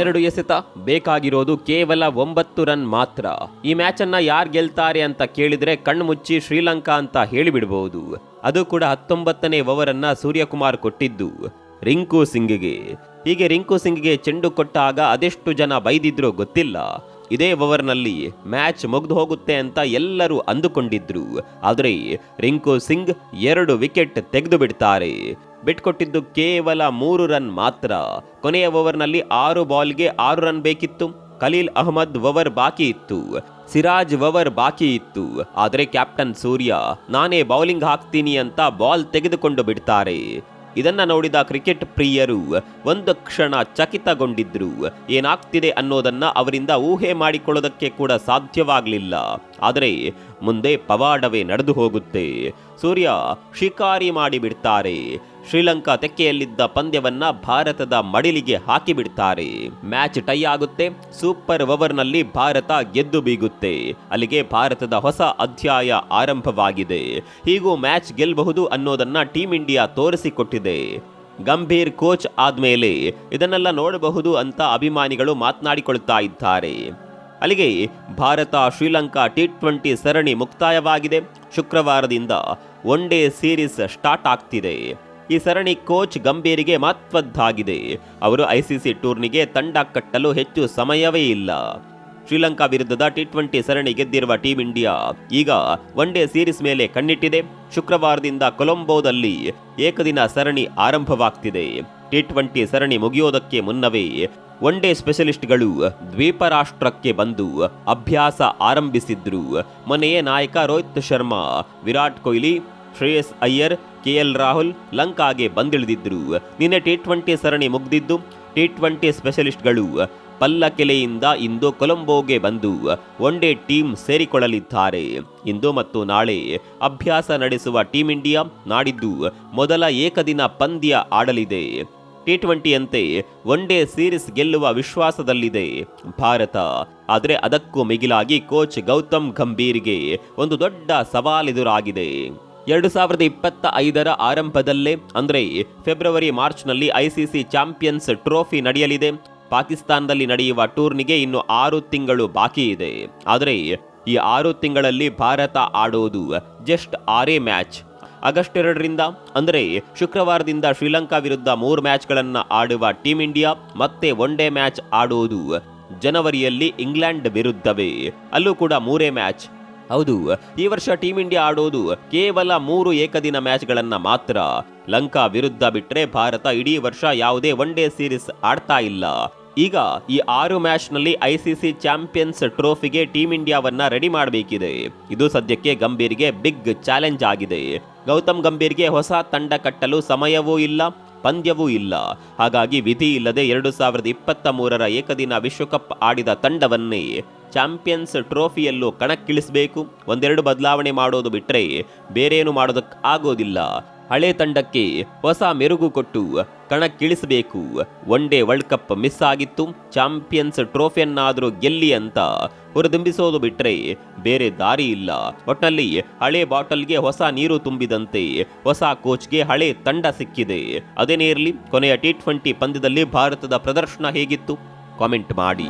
ಹನ್ನೆರಡು ಎಸೆತ. ಬೇಕಾಗಿರೋದು ಕೇವಲ ಒಂಬತ್ತು ರನ್ ಮಾತ್ರ. ಈ ಮ್ಯಾಚ್ ಅನ್ನ ಯಾರು ಗೆಲ್ತಾರೆ ಅಂತ ಕೇಳಿದ್ರೆ ಕಣ್ಮುಚ್ಚಿ ಶ್ರೀಲಂಕಾ ಅಂತ ಹೇಳಿಬಿಡಬಹುದು ಅದು ಕೂಡ ಹತ್ತೊಂಬತ್ತನೇ ಓವರನ್ನ ಸೂರ್ಯಕುಮಾರ್ ಕೊಟ್ಟಿದ್ದು ರಿಂಕು ಸಿಂಗ್ಗೆ. ಹೀಗೆ ರಿಂಕು ಸಿಂಗ್ಗೆ ಚೆಂಡು ಕೊಟ್ಟಾಗ ಅದೆಷ್ಟು ಜನ ಬೈದಿದ್ರು ಗೊತ್ತಿಲ್ಲ. ಇದೇ ಓವರ್ನಲ್ಲಿ ಮ್ಯಾಚ್ ಮುಗ್ದು ಹೋಗುತ್ತೆ ಅಂತ ಎಲ್ಲರೂ ಅಂದುಕೊಂಡಿದ್ರು. ಆದರೆ ರಿಂಕು ಸಿಂಗ್ ಎರಡು ವಿಕೆಟ್ ತೆಗೆದು ಬಿಡ್ತಾರೆ. ಬಿಟ್ಕೊಟ್ಟಿದ್ದು ಕೇವಲ ಮೂರು ರನ್ ಮಾತ್ರ. ಕೊನೆಯ ಓವರ್ನಲ್ಲಿ ಆರು ಬಾಲ್ಗೆ ಆರು ರನ್ ಬೇಕಿತ್ತು. ಖಲೀಲ್ ಅಹಮದ್ ಓವರ್ ಬಾಕಿ ಇತ್ತು. ಸಿರಾಜ್ ಓವರ್ ಬಾಕಿ ಇತ್ತು. ಆದರೆ ಕ್ಯಾಪ್ಟನ್ ಸೂರ್ಯ, ನಾನೇ ಬೌಲಿಂಗ್ ಹಾಕ್ತೀನಿ ಅಂತ ಬಾಲ್ ತೆಗೆದುಕೊಂಡು ಬಿಡ್ತಾರೆ. ಇದನ್ನ ನೋಡಿದ ಕ್ರಿಕೆಟ್ ಪ್ರಿಯರು ಒಂದು ಕ್ಷಣ ಚಕಿತಗೊಂಡಿದ್ರು. ಏನಾಗ್ತಿದೆ ಅನ್ನೋದನ್ನ ಅವರಿಂದ ಊಹೆ ಮಾಡಿಕೊಳ್ಳೋದಕ್ಕೆ ಕೂಡ ಸಾಧ್ಯವಾಗಲಿಲ್ಲ. ಆದರೆ ಮುಂದೆ ಪವಾಡವೇ ನಡೆದು ಹೋಗುತ್ತೆ. ಸೂರ್ಯ, ಶಿಕಾರಿ ಮಾಡಿ ಬಿಡ್ತಾರೆ. ಶ್ರೀಲಂಕಾ ತೆಕ್ಕೆಯಲ್ಲಿದ್ದ ಪಂದ್ಯವನ್ನ ಭಾರತದ ಮಡಿಲಿಗೆ ಹಾಕಿಬಿಡ್ತಾರೆ. ಮ್ಯಾಚ್ ಟೈ ಆಗುತ್ತೆ. ಸೂಪರ್ ಓವರ್ನಲ್ಲಿ ಭಾರತ ಗೆದ್ದು ಬೀಗುತ್ತೆ. ಅಲ್ಲಿಗೆ ಭಾರತದ ಹೊಸ ಅಧ್ಯಾಯ ಆರಂಭವಾಗಿದೆ. ಹೀಗೂ ಮ್ಯಾಚ್ ಗೆಲ್ಲಬಹುದು ಅನ್ನೋದನ್ನ ಟೀಂ ಇಂಡಿಯಾ ತೋರಿಸಿಕೊಟ್ಟಿದೆ. ಗಂಭೀರ್ ಕೋಚ್ ಆದ್ಮೇಲೆ ಇದನ್ನೆಲ್ಲ ನೋಡಬಹುದು ಅಂತ ಅಭಿಮಾನಿಗಳು ಮಾತನಾಡಿಕೊಳ್ತಾ ಇದ್ದಾರೆ. ಅಲ್ಲಿಗೆ ಭಾರತ ಶ್ರೀಲಂಕಾ ಟಿ ಟ್ವೆಂಟಿ ಸರಣಿ ಮುಕ್ತಾಯವಾಗಿದೆ. ಶುಕ್ರವಾರದಿಂದ ಒನ್ ಡೇ ಸೀರೀಸ್ ಸ್ಟಾರ್ಟ್ ಆಗ್ತಿದೆ. ಈ ಸರಣಿ ಕೋಚ್ ಗಂಭೀರಿಗೆ ಮಹತ್ವದ್ದಾಗಿದೆ ಅವರು ಐಸಿಸಿ ಟೂರ್ನಿಗೆ ತಂಡ ಕಟ್ಟಲು ಹೆಚ್ಚು ಸಮಯವೇ ಇಲ್ಲ. ಶ್ರೀಲಂಕಾ ವಿರುದ್ಧದ ಟಿ ಟ್ವೆಂಟಿ ಸರಣಿ ಗೆದ್ದಿರುವ ಟೀಂ ಇಂಡಿಯಾ ಈಗ ಒನ್ ಡೇ ಸೀರೀಸ್ ಮೇಲೆ ಕಣ್ಣಿಟ್ಟಿದೆ. ಶುಕ್ರವಾರದಿಂದ ಕೊಲಂಬೋದಲ್ಲಿ ಏಕದಿನ ಸರಣಿ ಆರಂಭವಾಗ್ತಿದೆ. ಟಿ ಟ್ವೆಂಟಿ ಸರಣಿ ಮುಗಿಯೋದಕ್ಕೆ ಮುನ್ನವೇ ಒನ್ ಡೇ ಸ್ಪೆಷಲಿಸ್ಟ್ಗಳು ದ್ವೀಪ ರಾಷ್ಟ್ರಕ್ಕೆ ಬಂದು ಅಭ್ಯಾಸ ಆರಂಭಿಸಿದ್ರು. ಮನೆಯ ನಾಯಕ ರೋಹಿತ್ ಶರ್ಮಾ, ವಿರಾಟ್ ಕೊಹ್ಲಿ ಶ್ರೇಯಸ್ ಅಯ್ಯರ್, ಕೆಎಲ್ ರಾಹುಲ್ ಲಂಕಾಗೆ ಬಂದಿಳಿದಿದ್ದರು. ನಿನ್ನೆ ಟಿ ಟ್ವೆಂಟಿ ಸರಣಿ ಮುಗ್ದಿದ್ದು ಟಿ ಟ್ವೆಂಟಿ ಸ್ಪೆಷಲಿಸ್ಟ್ಗಳು ಪಲ್ಲಕೆಲೆಯಿಂದ ಇಂದು ಕೊಲಂಬೋಗೆ ಬಂದು ಒನ್ ಡೇ ಟೀಮ್ ಸೇರಿಕೊಳ್ಳಲಿದ್ದಾರೆ. ಇಂದು ಮತ್ತು ನಾಳೆ ಅಭ್ಯಾಸ ನಡೆಸುವ ಟೀಂ ಇಂಡಿಯಾ ನಾಡಿದ್ದು ಮೊದಲ ಏಕದಿನ ಪಂದ್ಯ ಆಡಲಿದೆ. ಟಿ ಟ್ವೆಂಟಿಯಂತೆ ಒನ್ ಡೇ ಸೀರೀಸ್ ಗೆಲ್ಲುವ ವಿಶ್ವಾಸದಲ್ಲಿದೆ. ಭಾರತ. ಆದರೆ ಅದಕ್ಕೂ ಮಿಗಿಲಾಗಿ ಕೋಚ್ ಗೌತಮ್ ಗಂಭೀರ್ಗೆ ಒಂದು ದೊಡ್ಡ ಸವಾಲೆದುರಾಗಿದೆ. ಎರಡು ಸಾವಿರದ ಇಪ್ಪತ್ತ ಐದರ ಆರಂಭದಲ್ಲೇ, ಅಂದರೆ ಫೆಬ್ರವರಿ, ಮಾರ್ಚ್ನಲ್ಲಿ ಐಸಿಸಿ ಚಾಂಪಿಯನ್ಸ್ ಟ್ರೋಫಿ ನಡೆಯಲಿದೆ. ಪಾಕಿಸ್ತಾನದಲ್ಲಿ ನಡೆಯುವ ಟೂರ್ನಿಗೆ ಇನ್ನು ಆರು ತಿಂಗಳು ಬಾಕಿ ಇದೆ. ಆದರೆ ಈ ಆರು ತಿಂಗಳಲ್ಲಿ ಭಾರತ ಆಡೋದು ಜಸ್ಟ್ ಆರೇ ಮ್ಯಾಚ್. ಆಗಸ್ಟ್ ಎರಡರಿಂದ, ಅಂದರೆ ಶುಕ್ರವಾರದಿಂದ ಶ್ರೀಲಂಕಾ ವಿರುದ್ಧ ಮೂರು ಮ್ಯಾಚ್ಗಳನ್ನು ಆಡುವ ಟೀಂ ಇಂಡಿಯಾ, ಮತ್ತೆ ಒನ್ ಡೇ ಮ್ಯಾಚ್ ಆಡುವುದು ಜನವರಿಯಲ್ಲಿ ಇಂಗ್ಲೆಂಡ್ ವಿರುದ್ಧವೇ. ಅಲ್ಲೂ ಕೂಡ ಮೂರೇ ಮ್ಯಾಚ್. ಹೌದು, ಈ ವರ್ಷ ಟೀಂ ಇಂಡಿಯಾ ಆಡೋದು ಕೇವಲ ಮೂರು ಏಕದಿನ ಮ್ಯಾಚ್ಗಳನ್ನು ಮಾತ್ರ. ಲಂಕಾ ವಿರುದ್ಧ ಬಿಟ್ರೆ ಭಾರತ ಇಡೀ ವರ್ಷ ಯಾವುದೇ ಒನ್ ಡೇ ಸೀರೀಸ್ ಆಡ್ತಾ ಇಲ್ಲ. ಈಗ ಈ ಆರು ಮ್ಯಾಚ್ನಲ್ಲಿ ಐಸಿಸಿ ಚಾಂಪಿಯನ್ಸ್ ಟ್ರೋಫಿಗೆ ಟೀಂ ಇಂಡಿಯಾವನ್ನ ರೆಡಿ ಮಾಡಬೇಕಿದೆ. ಇದು ಸದ್ಯಕ್ಕೆ ಗಂಭೀರ್ಗೆ ಬಿಗ್ ಚಾಲೆಂಜ್ ಆಗಿದೆ. ಗೌತಮ್ ಗಂಭೀರ್ಗೆ ಹೊಸ ತಂಡ ಕಟ್ಟಲು ಸಮಯವೂ ಇಲ್ಲ. ಪಂದ್ಯವೂ ಇಲ್ಲ. ಹಾಗಾಗಿ ವಿಧಿ ಇಲ್ಲದೆ ಎರಡು ಸಾವಿರದ ಇಪ್ಪತ್ತ ಮೂರರ ಏಕದಿನ ವಿಶ್ವಕಪ್ ಆಡಿದ ತಂಡವನ್ನೇ ಚಾಂಪಿಯನ್ಸ್ ಟ್ರೋಫಿಯಲ್ಲೂ ಕಣಕ್ಕಿಳಿಸಬೇಕು. ಒಂದೆರಡು ಬದಲಾವಣೆ ಮಾಡೋದು ಬಿಟ್ಟರೆ ಬೇರೇನು ಮಾಡೋದಕ್ಕೆ ಆಗೋದಿಲ್ಲ ಹಳೆ ತಂಡಕ್ಕೆ ಹೊಸ ಮೆರುಗು ಕೊಟ್ಟು ಕಣಕ್ಕಿಳಿಸಬೇಕು. One day world cup miss ಆಗಿತ್ತು. ಚಾಂಪಿಯನ್ಸ್ ಟ್ರೋಫಿಯನ್ನಾದರೂ ಗೆಲ್ಲಿ ಅಂತ ಹುರಿದುಂಬಿಸೋದು ಬಿಟ್ಟರೆ ಬೇರೆ ದಾರಿ ಇಲ್ಲ. ಒಟ್ನಲ್ಲಿ ಹಳೆ ಬಾಟಲ್ಗೆ ಹೊಸ ನೀರು ತುಂಬಿದಂತೆ ಹೊಸ ಕೋಚ್ಗೆ ಹಳೆ ತಂಡ ಸಿಕ್ಕಿದೆ. ಅದೇನೇ ಇರಲಿ ಕೊನೆಯ ಟಿ ಟ್ವೆಂಟಿ ಪಂದ್ಯದಲ್ಲಿ ಭಾರತದ ಪ್ರದರ್ಶನ ಹೇಗಿತ್ತು? ಕಾಮೆಂಟ್ ಮಾಡಿ.